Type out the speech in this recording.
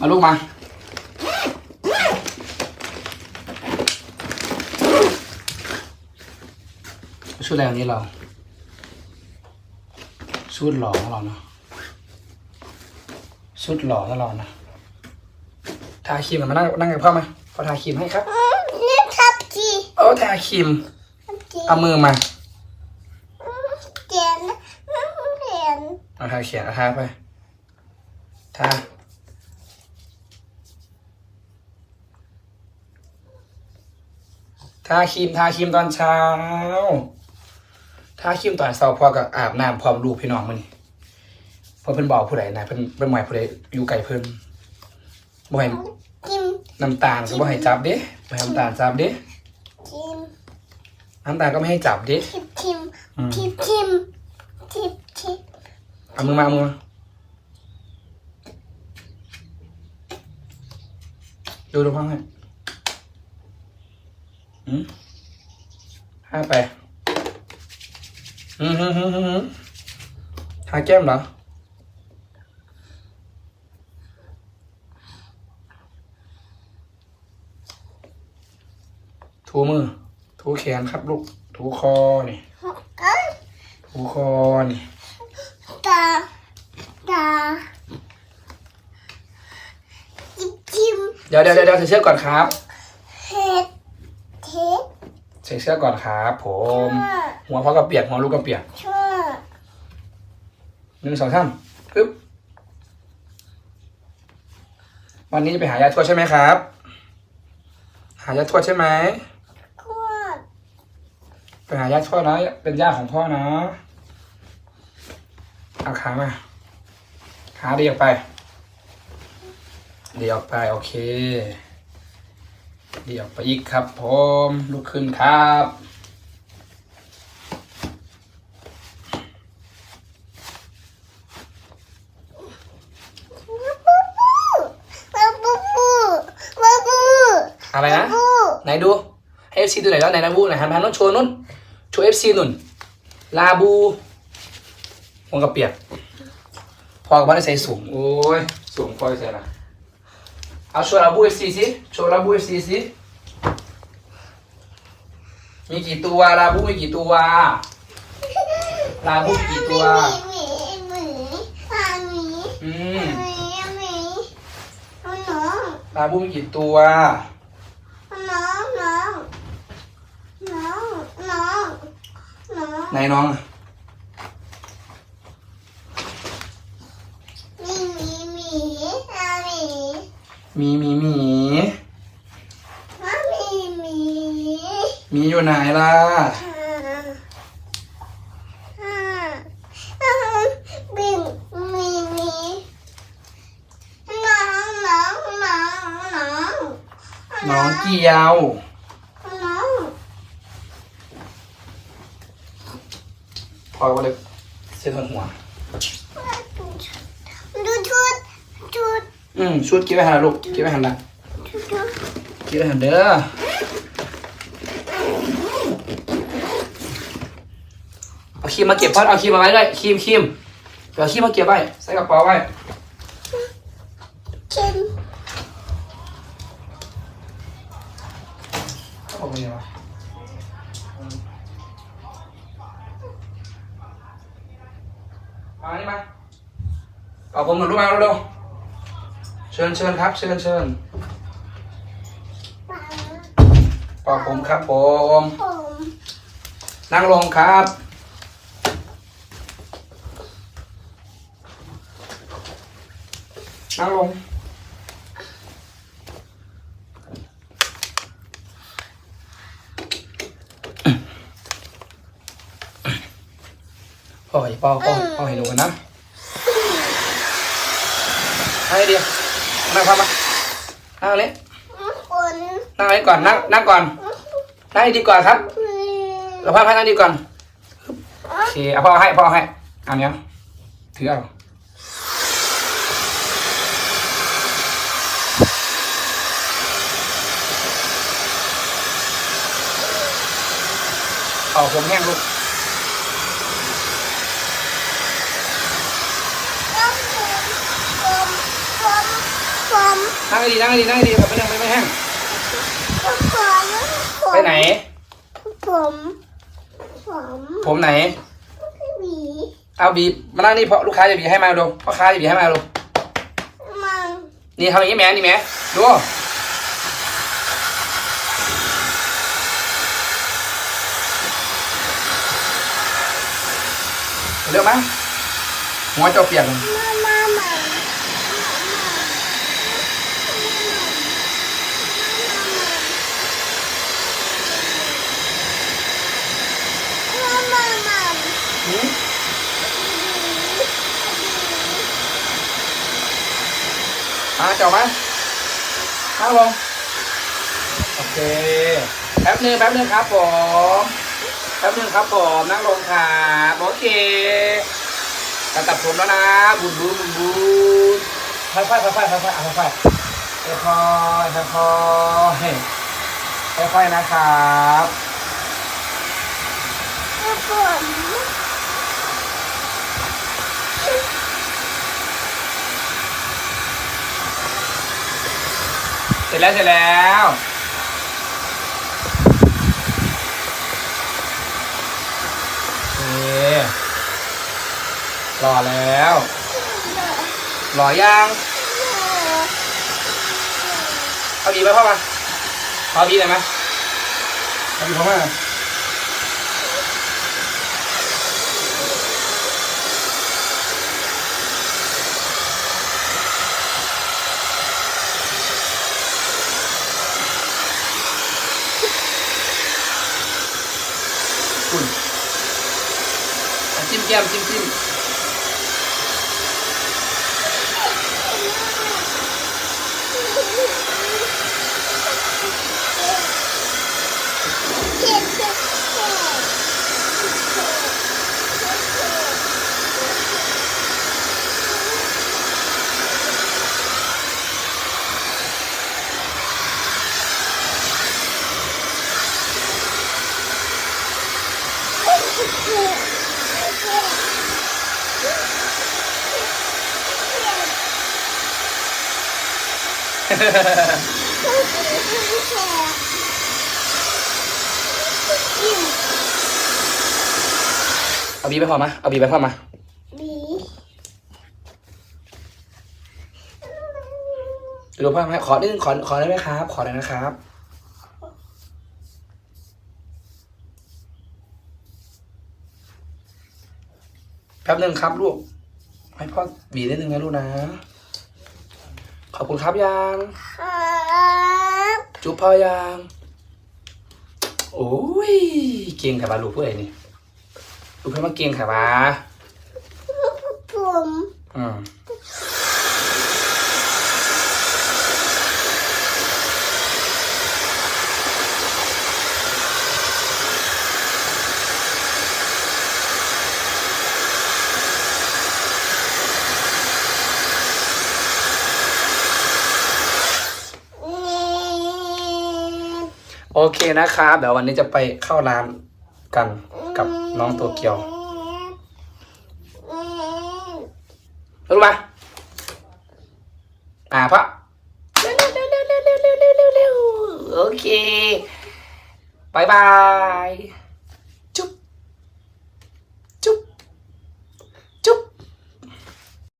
มาลูกมา ชุดอะไรวันนี้เรา ชุดหล่อของเราเนาะชุดหล่อของเรานะทาครีมกันมานั่งนั่งกับพ่อมาพอทาครีมให้ครับ นี่ทับจีโอ้ทาครีม ทับจีเอามือมาเขียนเขียนเอาทาเขียนเอาทาไป ทา ทาครีมทาครีมตอนเช้าทาครีมตอนเช้าพอกับอาบน้ำพร้อมลูกพี่น้องมันนี่เพราะเพิ่นบอกผู้ใดนะเพิ่นเป็นหมายผู้ใดอยู่ไกลเพิ่นบ่ให้กิมน้ำตาลก็บ่ให้จับเด้บ่ให้น้ำตาลจับเด้กิมน้ำตาลก็ไม่ให้จับเด้ทิมทิมอืมทิมทิมทิมทิมเอามือมาเอามือมาดูดูพ่อให้อืม ห้าไปอืมฮึมฮึมฮึมฮึมทาแก้มเหรอ ถูมือ ถูแขนครับลูก ถูคอนี่กันถูคอนี่ ตา ตาจิมจิมเดี๋ยวเดี๋ยวเดี๋ยวใส่เสื้อก่อนครับเฮ็ดเฮ็ดใส่เสื้อก่อนครับผม หัวพ่อก็เปียกหัวลูกก็เปียกชั่วหนึ่งสองสามปึ๊บวันนี้จะไปหายาทวดใช่ไหมครับ หายาทวดใช่ไหมขวดไปหายาทวดนะเป็นย่าของพ่อนะเอาขามาขาเดียวไป เดียวไปโอเค เดียวไปอีกครับผมลุกขึ้นครับมาปูปูมาปูอะไรนะปูไหนดูให้เอฟซีดูหน่อยแล้วไหนลาบูไหนหันมาโน้นโชว์นุ่นโชว์เอฟซีนุ่นลาบูหัวกระเปียกพอกับบ้านได้ใส่สูงโอ้ยสูงพอใส่ละ เอาโชว์ลาบูเอฟซีสิโชว์ลาบูเอฟซีสิมีกี่ตัวลาบูมีกี่ตัวลาบูมีกี่ตัว อืมลาบูมีกี่ตัวน้องน้องน้องน้องไหนน้องมีมีมีอามี มีมีหมีมามีมีมีอยู่ไหนล่ะอ่าอ่าบินมีมีน้องน้องน้องน้องน้องเกียว น้องพอก็เลยเส้นหัว ดูชุดชุด อืมชุดเก็บไว้หันละลูกเก็บไว้หันละชุดชุดเก็บไว้หันเด้อเอาครีมมาเก็บพัดเอาครีมมาไว้ด้วยครีมครีมเดี๋ยวเอาครีมมาเก็บไว้ใส่กระเป๋าไว้เข้มเอาไปเลยวะเอาอันนี้มาเอาผมหน่อยลูกมาเร็วๆ เชิญเชิญครับ เชิญเชิญปอกผมครับผมผมนั่งลงครับ นั่งลง พ่ออย่าพ่อพ่อพ่อให้หนูกันนะให้เดียว นั่งครับมานั่งเลยคนนั่งเลยก่อนนั่งนั่งก่อนนั่งให้ดีก่อนครับเราพ่อให้นั่งดีก่อนโอเคเอาพ่อให้พ่อให้อันเนี้ยถือเอาเอาผมแห้งลูก ผมผมผมนั่งให้ดีนั่งให้ดีนั่งให้ดีแบบไม่นั่งไม่ไม่แห้งผมผมไปไหน ผมผมผมไหนพี่หวีเอาบีบมานั่งนี่เพราะลูกค้าจะบีบให้มาดูพ่อค้าจะบีบให้มาดูมังนี่ทำอย่างนี้แหม่นี่แหม่ดูเร็วมั้ยหัวเจ้าเปียกมามามา มามามาหืมอ่าเจ้ามนั่งลงโอเคแป๊บนึงแป๊บนึงครับผมแป๊บนึงครับผมนั่งลงครับโอเคจะตัดผมแล้วนะบุญบุญบุญบุญค่อยๆค่อยๆค่อยๆค่อยๆเอาค่อยๆค่อยๆค่อยๆค่อยๆนะครับ เสร็จแล้วเสร็จแล้วโอเครอแล้วรอยังเอาบีไปพ่อมาเอาบีเลยไหมเอาบีพ่อมา team team team เอาบีไปพ่อมา เอาบีไปพ่อมา บีดูพ่อมขอนิดนึงขอ ขอได้ไหมครับ ขอได้นะครับแป๊บนึงครับลูก ให้พ่อบีบนิดนึงนะลูกนะ ขอบคุณครับยัง ครับจุ๊บพ่อยังโอ้ย เก่งค่ะบาลูกเพื่อนนี่ลูกเพื่อนมาเก่งค่ะบาผม อืม อเคนะครับเดี๋ยววันนี้จะไปเข้าร้านกันกับน้องตัวเกียวรู้ปะอ่าพ่ะโอเคบายบาย